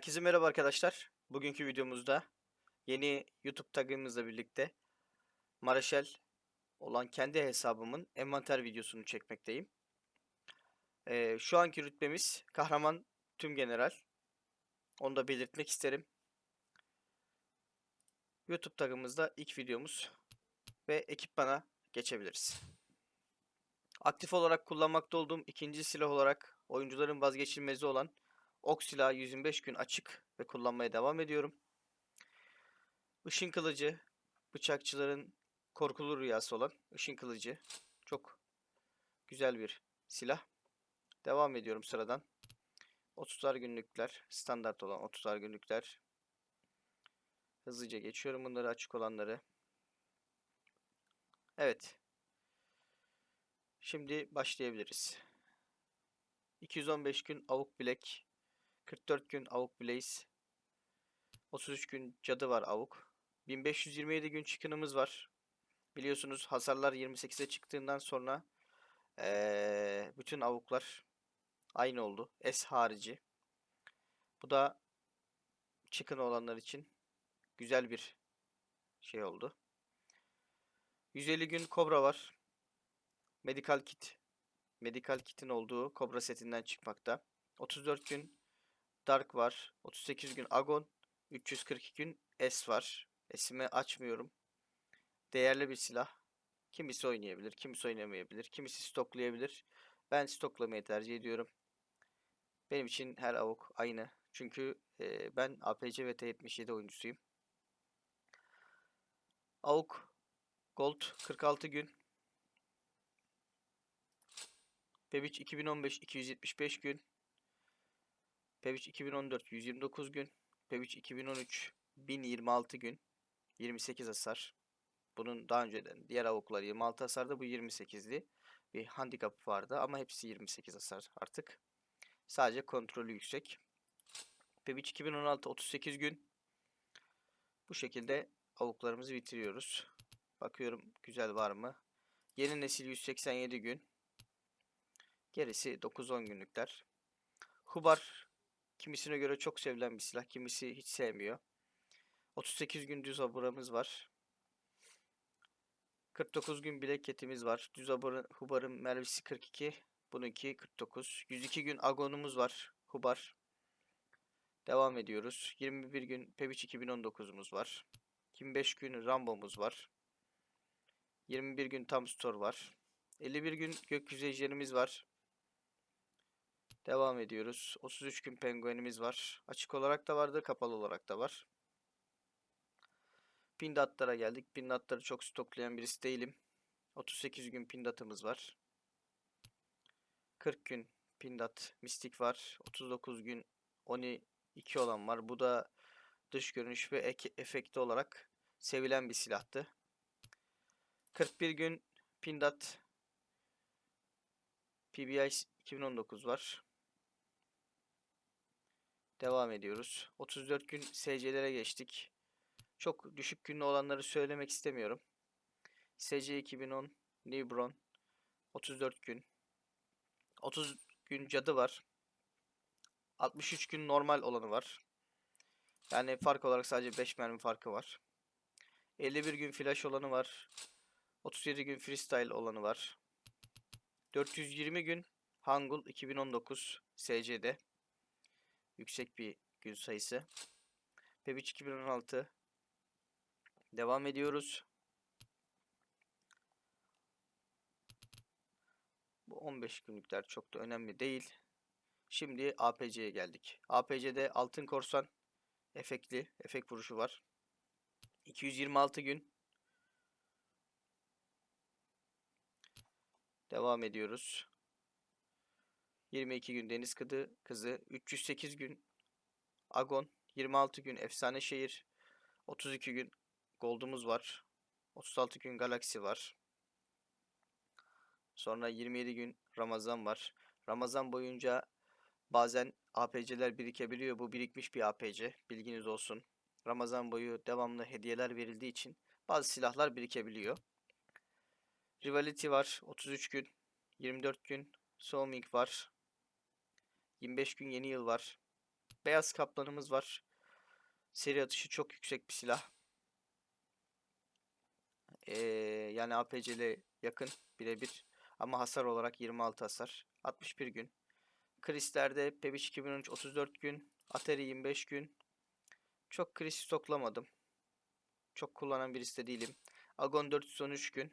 Herkese merhaba arkadaşlar. Bugünkü videomuzda yeni YouTube tagımızla birlikte Maraşel olan kendi hesabımın envanter videosunu çekmekteyim. Ee, şu anki rütbemiz kahraman tüm general. Onu da belirtmek isterim. YouTube tagımızda ilk videomuz ve ekip bana geçebiliriz. Aktif olarak kullanmakta olduğum ikinci silah olarak oyuncuların vazgeçilmezi olan Ok silahı 125 gün açık ve kullanmaya devam ediyorum. Işın kılıcı, bıçakçıların korkulu rüyası olan ışın kılıcı. Çok güzel bir silah. Devam ediyorum sıradan. 30'ar günlükler, standart olan 30'ar günlükler. Hızlıca geçiyorum bunları açık olanları. Evet. Şimdi başlayabiliriz. 215 gün avuk bilek 44 gün avuk Blaze. 33 gün cadı var avuk. 1527 gün çıkınımız var. Biliyorsunuz hasarlar 28'e çıktığından sonra ee, bütün avuklar aynı oldu. S harici. Bu da çıkın olanlar için güzel bir şey oldu. 150 gün kobra var. Medical kit. Medical kit'in olduğu kobra setinden çıkmakta. 34 gün Dark var. 38 gün Agon. 342 gün S var. S'imi açmıyorum. Değerli bir silah. Kimisi oynayabilir, kimisi oynamayabilir, kimisi stoklayabilir. Ben stoklamayı tercih ediyorum. Benim için her avuk aynı. Çünkü e, ben APC ve T77 oyuncusuyum. Avuk Gold 46 gün. Bebiç 2015 275 gün. Pevic 2014 129 gün. Pevic 2013 1026 gün. 28 hasar. Bunun daha önceden diğer avuklar 26 hasarda bu 28'di. Bir handikap vardı ama hepsi 28 hasar artık. Sadece kontrolü yüksek. Pevic 2016 38 gün. Bu şekilde avuklarımızı bitiriyoruz. Bakıyorum güzel var mı? Yeni nesil 187 gün. Gerisi 9-10 günlükler. Hubar Kimisine göre çok sevilen bir silah, kimisi hiç sevmiyor. 38 gün düz aburamız var. 49 gün bilek ketimiz var. Düz aburun, Hubar'ın mervisi 42. Bununki 49. 102 gün agonumuz var. Hubar. Devam ediyoruz. 21 gün Pevic 2019'umuz var. 25 gün Rambo'muz var. 21 gün Tam Store var. 51 gün gökyüzü ejderimiz var. Devam ediyoruz. 33 gün penguenimiz var. Açık olarak da vardı, kapalı olarak da var. Pindatlara geldik. Pindatları çok stoklayan birisi değilim. 38 gün pindatımız var. 40 gün pindat mistik var. 39 gün Oni 2 olan var. Bu da dış görünüş ve ek efekti olarak sevilen bir silahtı. 41 gün pindat PBI 2019 var. Devam ediyoruz. 34 gün SC'lere geçtik. Çok düşük günlü olanları söylemek istemiyorum. SC 2010 Newbron 34 gün. 30 gün cadı var. 63 gün normal olanı var. Yani fark olarak sadece 5 mermi farkı var. 51 gün flash olanı var. 37 gün freestyle olanı var. 420 gün Hangul 2019 SC'de. Yüksek bir gün sayısı. Pebic 2016. Devam ediyoruz. Bu 15 günlükler çok da önemli değil. Şimdi APC'ye geldik. APC'de altın korsan efektli, efekt vuruşu var. 226 gün. Devam ediyoruz. 22 gün Deniz Kızı, kızı 308 gün Agon, 26 gün Efsane Şehir, 32 gün Gold'umuz var. 36 gün Galaksi var. Sonra 27 gün Ramazan var. Ramazan boyunca bazen APC'ler birikebiliyor. Bu birikmiş bir APC. Bilginiz olsun. Ramazan boyu devamlı hediyeler verildiği için bazı silahlar birikebiliyor. Rivality var. 33 gün. 24 gün. Soulming var. 25 gün yeni yıl var. Beyaz kaplanımız var. Seri atışı çok yüksek bir silah. Ee, yani APC ile yakın birebir. Ama hasar olarak 26 hasar. 61 gün. Krisler'de Pebiç 2013 34 gün. Atari 25 gün. Çok Kris stoklamadım. Çok kullanan birisi de değilim. Agon 413 gün.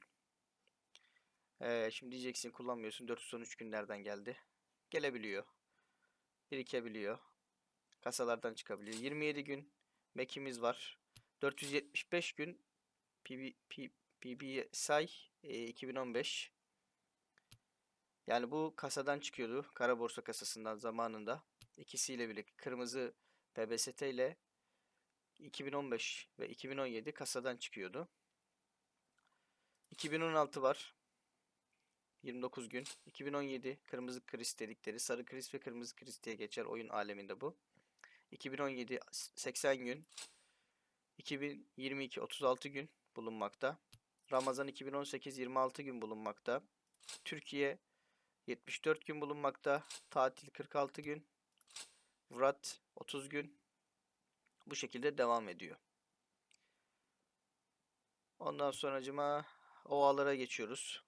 Ee, şimdi diyeceksin kullanmıyorsun. 413 günlerden geldi. Gelebiliyor. Birikebiliyor. Kasalardan çıkabiliyor. 27 gün Mac'imiz var. 475 gün PB, P, PBSI e, 2015. Yani bu kasadan çıkıyordu. Kara borsa kasasından zamanında. İkisiyle birlikte kırmızı PBST ile 2015 ve 2017 kasadan çıkıyordu. 2016 var. 29 gün. 2017 kırmızı kriz dedikleri sarı kriz ve kırmızı kriz diye geçer oyun aleminde bu. 2017 80 gün. 2022 36 gün bulunmakta. Ramazan 2018 26 gün bulunmakta. Türkiye 74 gün bulunmakta. Tatil 46 gün. Vrat 30 gün. Bu şekilde devam ediyor. Ondan sonracıma ovalara geçiyoruz.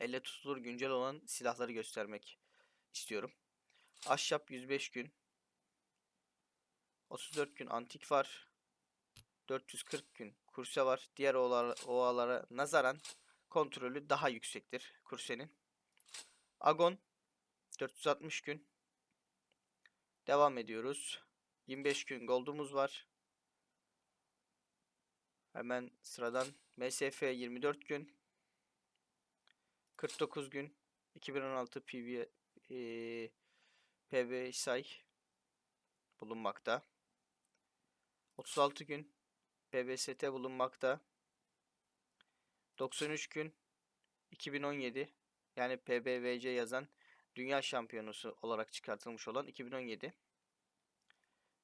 Elle tutulur güncel olan silahları göstermek istiyorum. Ahşap 105 gün. 34 gün antik var. 440 gün kurse var. Diğer ovalara nazaran kontrolü daha yüksektir kursenin. Agon 460 gün. Devam ediyoruz. 25 gün gold'umuz var. Hemen sıradan MSF 24 gün. 49 gün. 2016 PB, e, PB say bulunmakta. 36 gün PBST bulunmakta. 93 gün 2017 yani PBVC yazan Dünya Şampiyonusu olarak çıkartılmış olan 2017.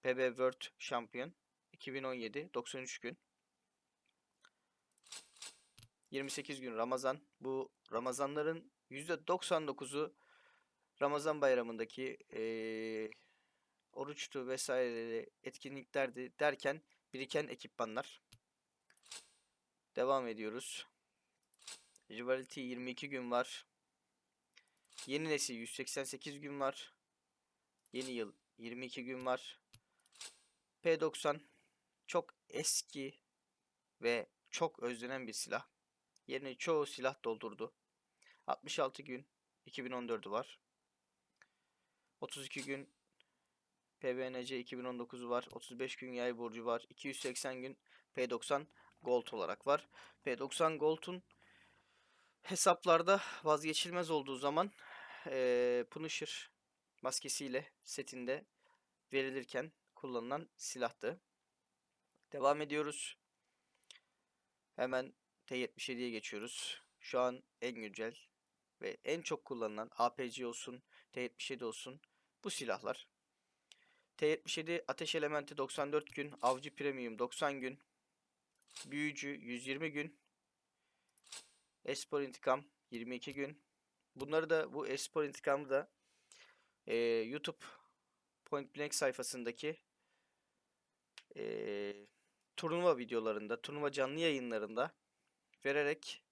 PB World Champion 2017 93 gün. 28 gün Ramazan. Bu Ramazanların %99'u Ramazan bayramındaki eee oruçtu vesaire etkinliklerdi derken biriken ekipmanlar. Devam ediyoruz. Rivality 22 gün var. Yeni nesil 188 gün var. Yeni yıl 22 gün var. P90 çok eski ve çok özlenen bir silah. Yerine çoğu silah doldurdu. 66 gün 2014'ü var. 32 gün PBNC 2019'u var. 35 gün yay borcu var. 280 gün P90 Gold olarak var. P90 Gold'un hesaplarda vazgeçilmez olduğu zaman e, Punisher maskesiyle setinde verilirken kullanılan silahtı. Devam ediyoruz. Hemen T77'ye geçiyoruz. Şu an en güncel ve en çok kullanılan APC olsun, T77 olsun bu silahlar. T77 ateş elementi 94 gün, avcı premium 90 gün, büyücü 120 gün, espor intikam 22 gün. Bunları da bu espor intikamı da e, YouTube Point Blank sayfasındaki e, turnuva videolarında, turnuva canlı yayınlarında vererek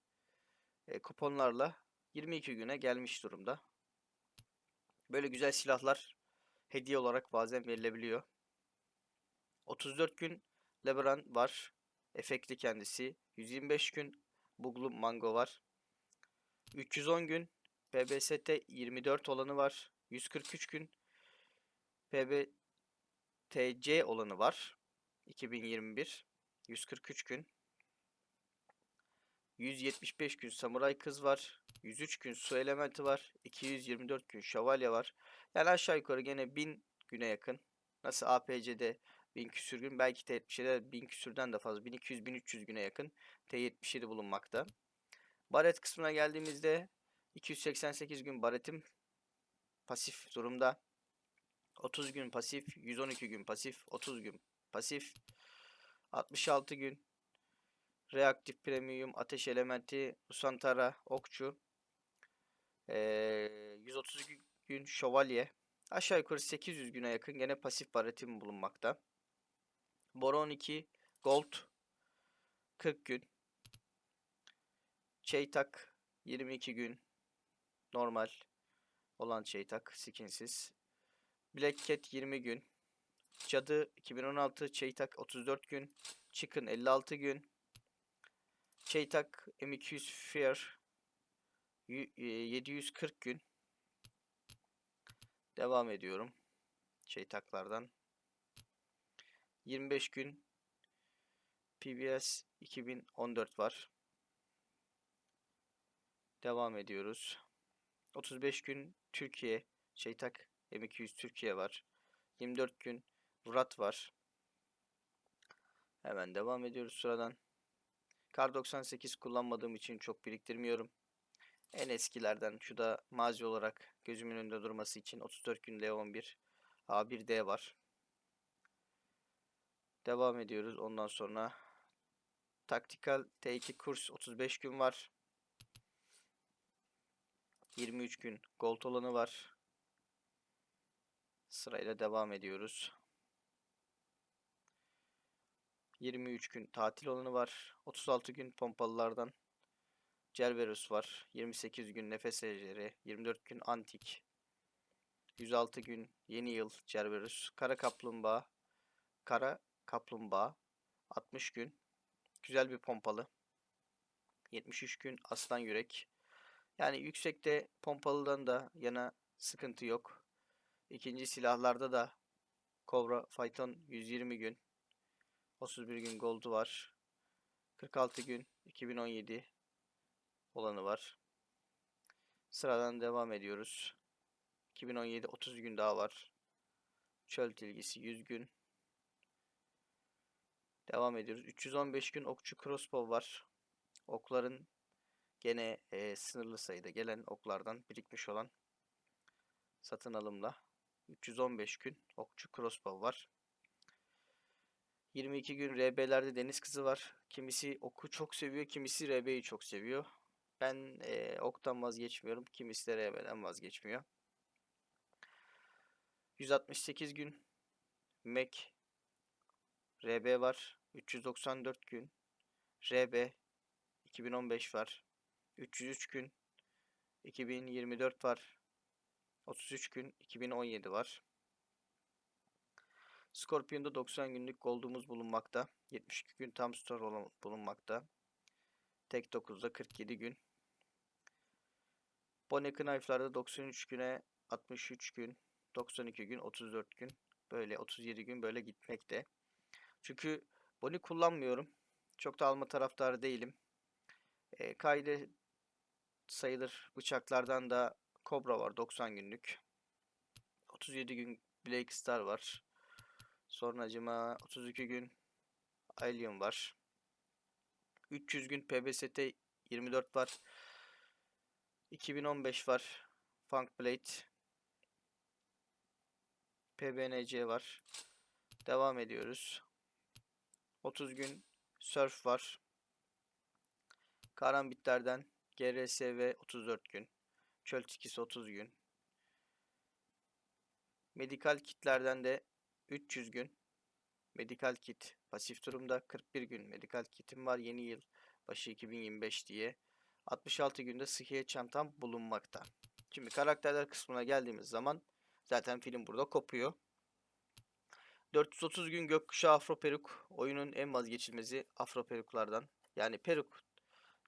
e, kuponlarla 22 güne gelmiş durumda. Böyle güzel silahlar hediye olarak bazen verilebiliyor. 34 gün Lebron var. Efektli kendisi. 125 gün Buglu Mango var. 310 gün PBST 24 olanı var. 143 gün PBTC olanı var. 2021 143 gün 175 gün Samuray Kız var. 103 gün Su Elementi var. 224 gün Şövalye var. Yani aşağı yukarı gene 1000 güne yakın. Nasıl APC'de 1000 küsür gün belki T77'de 1000 küsürden de fazla 1200-1300 güne yakın T77 bulunmakta. Baret kısmına geldiğimizde 288 gün baretim pasif durumda. 30 gün pasif, 112 gün pasif, 30 gün pasif, 66 gün reaktif premium, ateş elementi, Usantara, okçu, ee, 130 gün şövalye. Aşağı yukarı 800 güne yakın gene pasif baratim bulunmakta. Boron 2 Gold 40 gün. Çeytak 22 gün. Normal olan Çeytak skinsiz. Black Cat 20 gün. Cadı 2016 Çeytak 34 gün. Chicken 56 gün. Çeytak M200 Fair yü- e, 740 gün. Devam ediyorum. Çeytaklardan. 25 gün PBS 2014 var. Devam ediyoruz. 35 gün Türkiye Şeytak M200 Türkiye var. 24 gün Murat var. Hemen devam ediyoruz sıradan. Kar 98 kullanmadığım için çok biriktirmiyorum. En eskilerden şu da mazi olarak gözümün önünde durması için 34 gün L11 A1D var. Devam ediyoruz. Ondan sonra Taktikal T2 kurs 35 gün var. 23 gün gold olanı var. Sırayla devam ediyoruz. 23 gün tatil olanı var. 36 gün pompalılardan Cerberus var. 28 gün nefes ejderi. 24 gün antik. 106 gün yeni yıl Cerberus. Kara kaplumbağa. Kara kaplumbağa. 60 gün. Güzel bir pompalı. 73 gün aslan yürek. Yani yüksekte pompalıdan da yana sıkıntı yok. İkinci silahlarda da Cobra Python 120 gün. 31 gün gold'u var. 46 gün 2017 olanı var. Sıradan devam ediyoruz. 2017 30 gün daha var. Çöl tilgisi 100 gün. Devam ediyoruz. 315 gün okçu crossbow var. Okların gene e, sınırlı sayıda gelen oklardan birikmiş olan satın alımla 315 gün okçu crossbow var. 22 gün RB'lerde deniz kızı var. Kimisi oku çok seviyor, kimisi RB'yi çok seviyor. Ben e, oktan vazgeçmiyorum. Kimisi de RB'den vazgeçmiyor. 168 gün Mac RB var. 394 gün RB 2015 var. 303 gün 2024 var. 33 gün 2017 var. Scorpion'da 90 günlük gold'umuz bulunmakta. 72 gün tam store olan bulunmakta. Tek 9'da 47 gün. Bonnet Knife'larda 93 güne 63 gün, 92 gün, 34 gün. Böyle 37 gün böyle gitmekte. Çünkü Bonnie kullanmıyorum. Çok da alma taraftarı değilim. E, kaydı sayılır bıçaklardan da Cobra var 90 günlük. 37 gün Blake Star var. Sonracıma 32 gün Alien var. 300 gün PBST 24 var. 2015 var. Funk Blade. PBNC var. Devam ediyoruz. 30 gün Surf var. Karambitlerden GRSV 34 gün. Çöl tikisi 30 gün. Medikal kitlerden de 300 gün. Medikal kit pasif durumda 41 gün medikal kitim var yeni yıl başı 2025 diye. 66 günde sıhhiye çantam bulunmakta. Şimdi karakterler kısmına geldiğimiz zaman zaten film burada kopuyor. 430 gün gökkuşağı afro peruk oyunun en vazgeçilmezi afro peruklardan. Yani peruk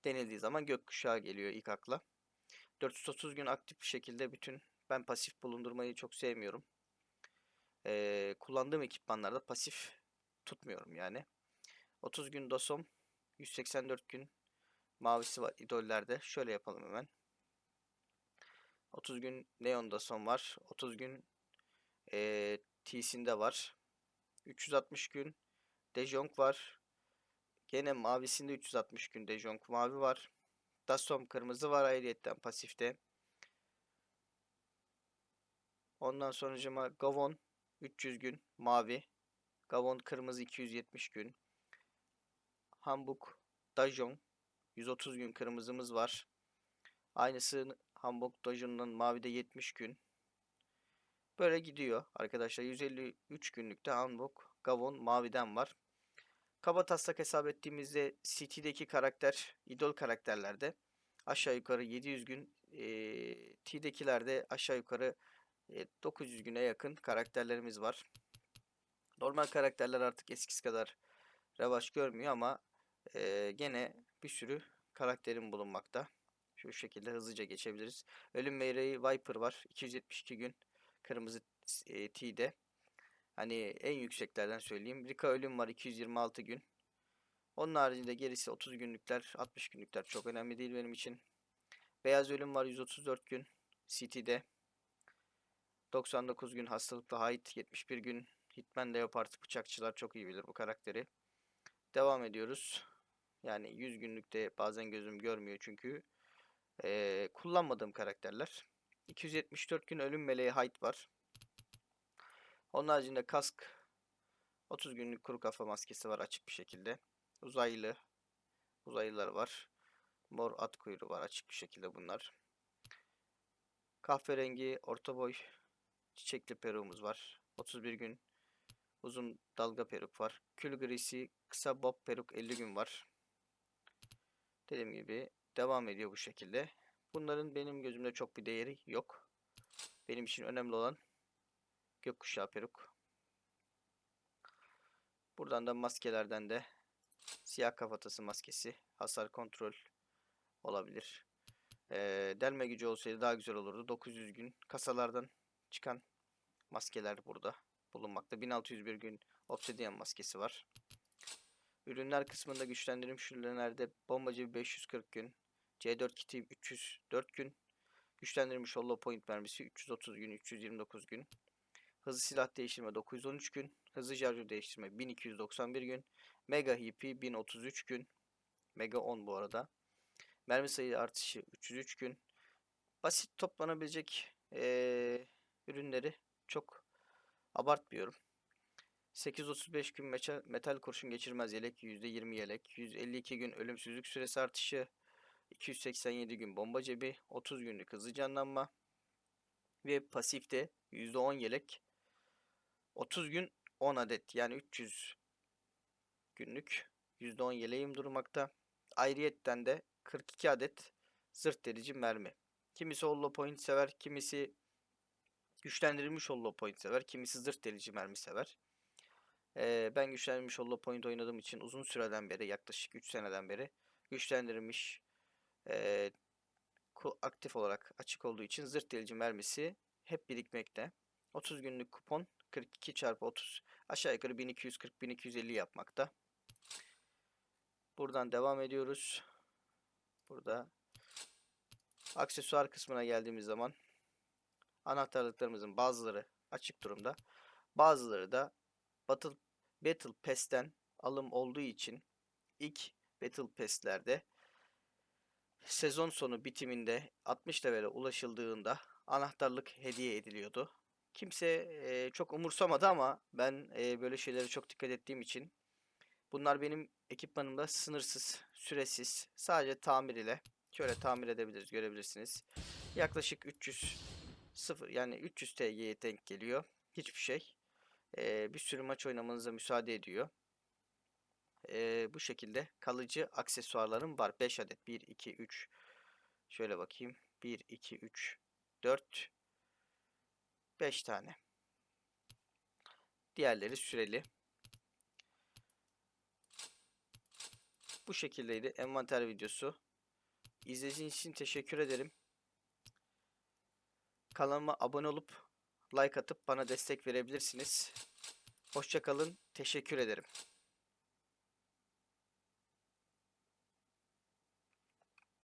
denildiği zaman gökkuşağı geliyor ilk akla. 430 gün aktif bir şekilde bütün ben pasif bulundurmayı çok sevmiyorum. Ee, kullandığım ekipmanlarda pasif tutmuyorum yani. 30 gün dosom 184 gün mavisi var idollerde. Şöyle yapalım hemen. 30 gün neon dosom var. 30 gün ee, T'sinde var. 360 gün Dejong var. Gene mavisinde 360 gün Dejong mavi var. Dasom kırmızı var ayrıyetten pasifte. Ondan sonra Gavon 300 gün mavi. Gavon kırmızı 270 gün. Hamburg Dajon 130 gün kırmızımız var. Aynısı Hamburg Dajon'un mavide 70 gün. Böyle gidiyor arkadaşlar. 153 günlükte Hanbok, Gavon, Mavi'den var. Kaba taslak hesap ettiğimizde City'deki karakter, idol karakterlerde aşağı yukarı 700 gün, eee T'dekilerde aşağı yukarı e, 900 güne yakın karakterlerimiz var. Normal karakterler artık eskisi kadar revaç görmüyor ama e, gene bir sürü karakterim bulunmakta. Şu şekilde hızlıca geçebiliriz. Ölüm meyreği Viper var. 272 gün. Kırmızı e, T'de. Hani en yükseklerden söyleyeyim. Rika ölüm var 226 gün. Onun haricinde gerisi 30 günlükler, 60 günlükler çok önemli değil benim için. Beyaz ölüm var 134 gün. City'de. 99 gün hastalıklı Hyde, 71 gün Hitman Leopard bıçakçılar çok iyi bilir bu karakteri. Devam ediyoruz. Yani 100 günlükte bazen gözüm görmüyor çünkü eee, kullanmadığım karakterler. 274 gün ölüm meleği Hyde var. Onun haricinde kask 30 günlük kuru kafa maskesi var açık bir şekilde. Uzaylı uzaylılar var. Mor at kuyruğu var açık bir şekilde bunlar. Kahverengi orta boy çiçekli peruğumuz var. 31 gün uzun dalga peruk var. Kül grisi kısa bob peruk 50 gün var. Dediğim gibi devam ediyor bu şekilde. Bunların benim gözümde çok bir değeri yok. Benim için önemli olan gökkuşağı peruk. Buradan da maskelerden de siyah kafatası maskesi hasar kontrol olabilir. Ee, delme gücü olsaydı daha güzel olurdu. 900 gün kasalardan çıkan maskeler burada bulunmakta. 1601 gün obsidian maskesi var. Ürünler kısmında güçlendirim şürlenlerde bombacı 540 gün, C4 kiti 304 gün, güçlendirilmiş hollow point mermisi 330 gün, 329 gün, hızlı silah değiştirme 913 gün, hızlı şarjör değiştirme 1291 gün, mega hippie 1033 gün, mega 10 bu arada, mermi sayı artışı 303 gün, basit toplanabilecek eee, ürünleri çok abartmıyorum. 835 gün metal, kurşun geçirmez yelek, %20 yelek, 152 gün ölümsüzlük süresi artışı, 287 gün bomba cebi, 30 günlük hızlı canlanma ve pasifte %10 yelek, 30 gün 10 adet yani 300 günlük %10 yeleğim durmakta. Ayrıyetten de 42 adet zırh delici mermi. Kimisi hollow point sever, kimisi güçlendirilmiş hollow point sever, kimisi zırh delici mermi sever. Ee, ben güçlendirilmiş hollow point oynadığım için uzun süreden beri yaklaşık 3 seneden beri güçlendirilmiş ku- aktif olarak açık olduğu için zırh delici mermisi hep birikmekte. 30 günlük kupon 42 çarpı 30 aşağı yukarı 1240-1250 yapmakta. Buradan devam ediyoruz. Burada aksesuar kısmına geldiğimiz zaman anahtarlıklarımızın bazıları açık durumda. Bazıları da Battle, Battle Pass'ten alım olduğu için ilk Battle Pass'lerde sezon sonu bitiminde 60 levele ulaşıldığında anahtarlık hediye ediliyordu. Kimse e, çok umursamadı ama ben e, böyle şeylere çok dikkat ettiğim için bunlar benim ekipmanımda sınırsız, süresiz, sadece tamir ile şöyle tamir edebiliriz, görebilirsiniz. Yaklaşık 300 sıfır yani 300 TL'ye denk geliyor. Hiçbir şey. Ee, bir sürü maç oynamanıza müsaade ediyor. Ee, bu şekilde kalıcı aksesuarlarım var. 5 adet. 1, 2, 3. Şöyle bakayım. 1, 2, 3, 4, 5 tane. Diğerleri süreli. Bu şekildeydi envanter videosu. İzlediğiniz için teşekkür ederim. Kanalıma abone olup like atıp bana destek verebilirsiniz. Hoşça kalın. Teşekkür ederim.